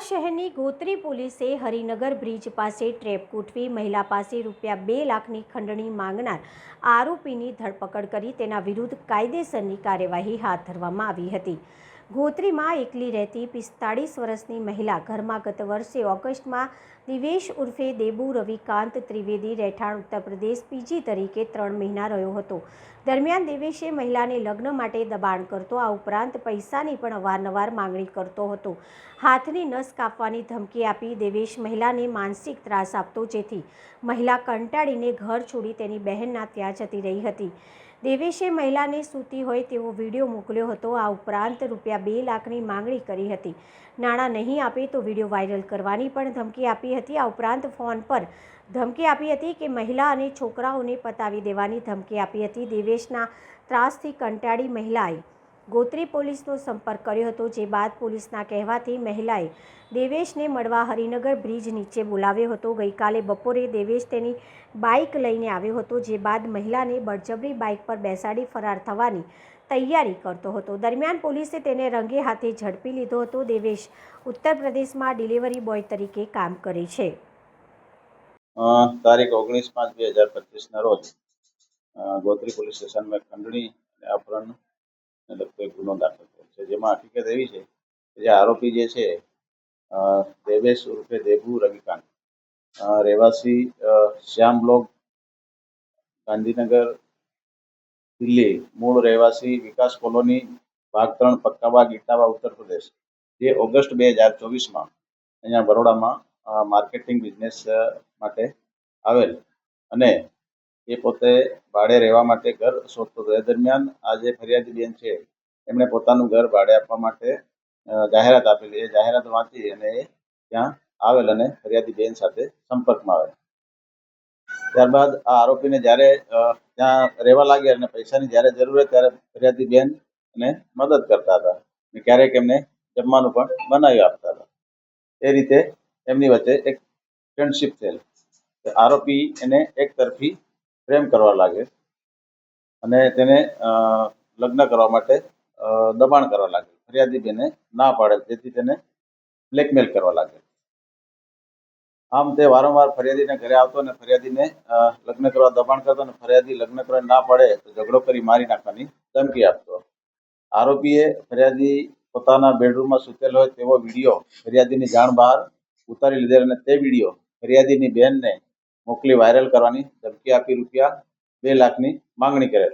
વડોદરા શહેરની ગોત્રી પોલીસે હરિનગર બ્રિજ પાસે ટ્રેપ ગોઠવી મહિલા પાસે રૂપિયા બે લાખની ખંડણી માંગનાર આરોપીની ધરપકડ કરી તેના વિરુદ્ધ કાયદેસરની કાર્યવાહી હાથ ધરવામાં આવી હતી. ગોત્રીમાં એકલી રહેતી પિસ્તાળીસ વર્ષની મહિલા ઘરમાં ગત વર્ષે ઓગસ્ટમાં દિવેશ ઉર્ફે દેબુ રવિકાંત ત્રિવેદી રહેઠાણ ઉત્તર પ્રદેશ પીજી તરીકે ત્રણ મહિના રહ્યો હતો. દરમિયાન દેવેશે મહિલાને લગ્ન માટે દબાણ કરતો, આ ઉપરાંત પૈસાની પણ અવારનવાર માંગણી કરતો હતો. હાથની નસ કાપવાની ધમકી આપી દેવેશ મહિલાને માનસિક ત્રાસ આપતો, જેથી મહિલા કંટાળીને ઘર છોડી તેની બહેનના ત્યાં જતી રહી હતી. દેવેશે મહિલાને સૂતી હોય તેવો વીડિયો મોકલ્યો હતો, આ ઉપરાંત રૂપિયા બે લાખની માંગણી કરી હતી. નાણાં નહીં આપે તો વીડિયો વાયરલ કરવાની પણ ધમકી આપી હતી. આ ઉપરાંત ફોન પર ધમકી આપી હતી કે મહિલા અને છોકરાઓને પતાવી દેવાની ધમકી આપી હતી. દેવેશના ત્રાસથી કંટાળી મહિલાએ ગોત્રી પોલીસનો સંપર્ક કર્યો હતો, જે બાદ પોલીસના કહેવાથી મહિલાએ દેવેશને મળવા હરિનગર બ્રિજ નીચે બોલાવ્યો હતો. ગઈકાલે બપોરે દેવેશ તેની બાઇક લઈને આવ્યો હતો, જે બાદ મહિલાને બળજબરી બાઇક પર બેસાડી ફરાર થવાની તૈયારી કરતો હતો. દરમિયાન પોલીસે તેને રંગે હાથે ઝડપી લીધો હતો. દેવેશ ઉત્તર પ્રદેશમાં ડિલિવરી બોય તરીકે કામ કરે છે. તારીખ ઓગણીસ પાંચ બે હજાર પચીસના રોજ ગોત્રી પોલીસ સ્ટેશનમાં ખંડણી અને અપહરણ લગતો ગુનો દાખલ થયો છે. જેમાં હકીકત એવી છે કે જે આરોપી જે છે દેવેશ ઉર્ફે દેબુ રવિકાંત રહેવાસી શ્યામ બ્લોક, ગાંધીનગર દિલ્હી, મૂળ રહેવાસી વિકાસ કોલોની, ભાગ ત્રણ પક્કાબાગ ઇટાવા ઉત્તર પ્રદેશ. જે ઓગસ્ટ બે હજાર ચોવીસમાં અહીંયા બરોડામાં માર્કેટિંગ બિઝનેસ માટે આવેલ. અને એ પોતે ભાડે રહેવા માટે ઘર શોધતો હતો. એ દરમિયાન આ જે ફરિયાદી બેન છે, એમણે પોતાનું ઘર ભાડે આપવા માટે જાહેરાત આપેલી. એ જાહેરાત વાંચી અને એ ત્યાં આવેલ અને ફરિયાદી બેન સાથે સંપર્કમાં આવેલ. ત્યારબાદ આ આરોપીને જ્યારે ત્યાં રહેવા લાગ્યા અને પૈસાની જ્યારે જરૂર હોય ત્યારે ફરિયાદી બેન એને મદદ કરતા હતા અને ક્યારેક એમને જમવાનું પણ બનાવી આપતા હતા. એ રીતે એમની વચ્ચે એક ફ્રેન્ડશિપ થયેલ. આરોપી એને એક તરફી પ્રેમ કરવા લાગે અને તેને લગ્ન કરવા માટે દબાણ કરવા લાગે. ફરિયાદી બેને ના પાડે, જેથી તેને બ્લેકમેલ કરવા લાગે. આમ તે વારંવાર ફરિયાદીને ઘરે આવતો અને ફરિયાદીને લગ્ન કરવા દબાણ કરતો અને ફરિયાદી લગ્ન કરવા ના પડે તો ઝઘડો કરી મારી નાખવાની ધમકી આપતો. આરોપીએ ફરિયાદી પોતાના બેડરૂમમાં સૂતેલ હોય તેવો વીડિયો ફરિયાદીની જાણ બહાર ઉતારી લીધેલ અને તે વીડિયો ફરિયાદીની બહેનને મોકલી વાયરલ કરવાની ધમકી આપી રૂપિયા બે લાખની માંગણી કરેલ.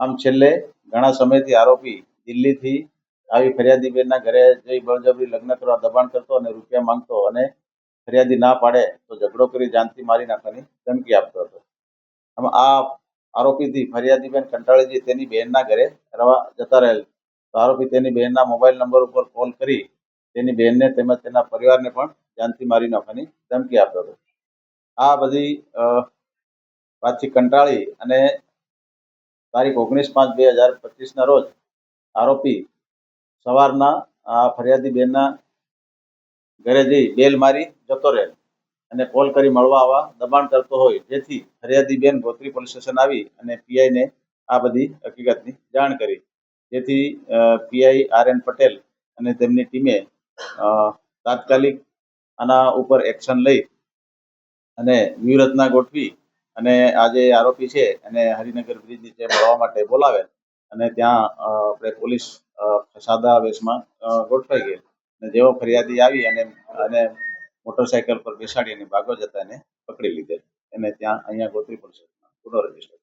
આમ છેલ્લે ઘણા સમયથી આરોપી દિલ્હીથી આવી ફરિયાદી બેનના ઘરે જઈ બળજબરી લગ્ન કરવા દબાણ કરતો અને રૂપિયા માંગતો અને ફરિયાદી ના પાડે તો ઝઘડો કરી જાનથી મારી નાખવાની ધમકી આપતો હતો. આમ આ આરોપીથી ફરિયાદીબેન કંટાળીજી તેની બહેનના ઘરે રવા જતા રહેલ. તો આરોપી તેની બહેનના મોબાઈલ નંબર ઉપર કોલ કરી તેની બહેનને તેમજ તેના પરિવારને પણ જાનથી મારી નાખવાની ધમકી આપતો હતો. આ બધી પાછી કંટાળી અને તારીખ ઓગણીસ પાંચ બે હજાર પચીસના રોજ આરોપી સવારના આ ફરિયાદી બેનના ઘરે જઈ બેલ મારી જતો રહે. અને કોલ કરી મળવા આવવા દબાણ કરતો હોય. જેથી ફરિયાદી બેન ગોત્રી પોલીસ સ્ટેશન આવી અને પીઆઈને આ બધી હકીકતની જાણ કરી. જેથી પીઆઈ આર એન પટેલ અને તેમની ટીમે તાત્કાલિક આના ઉપર એક્શન લઈ અને વ્યૂહરચના ગોઠવી અને આ જે આરોપી છે એને હરિનગર બ્રિજ નીચે મળવા માટે બોલાવે અને ત્યાં આપણે પોલીસ સાદા વેશમાં ગોઠવાઈ ગઈ અને જેવો ફરિયાદી આવી અને અને મોટરસાયકલ પર બેસાડી અને ભાગો જતા એને પકડી લીધેલ. એને ત્યાં અહીંયા ગોત્રી સ્ટેશનમાં ગુનો રજિસ્ટર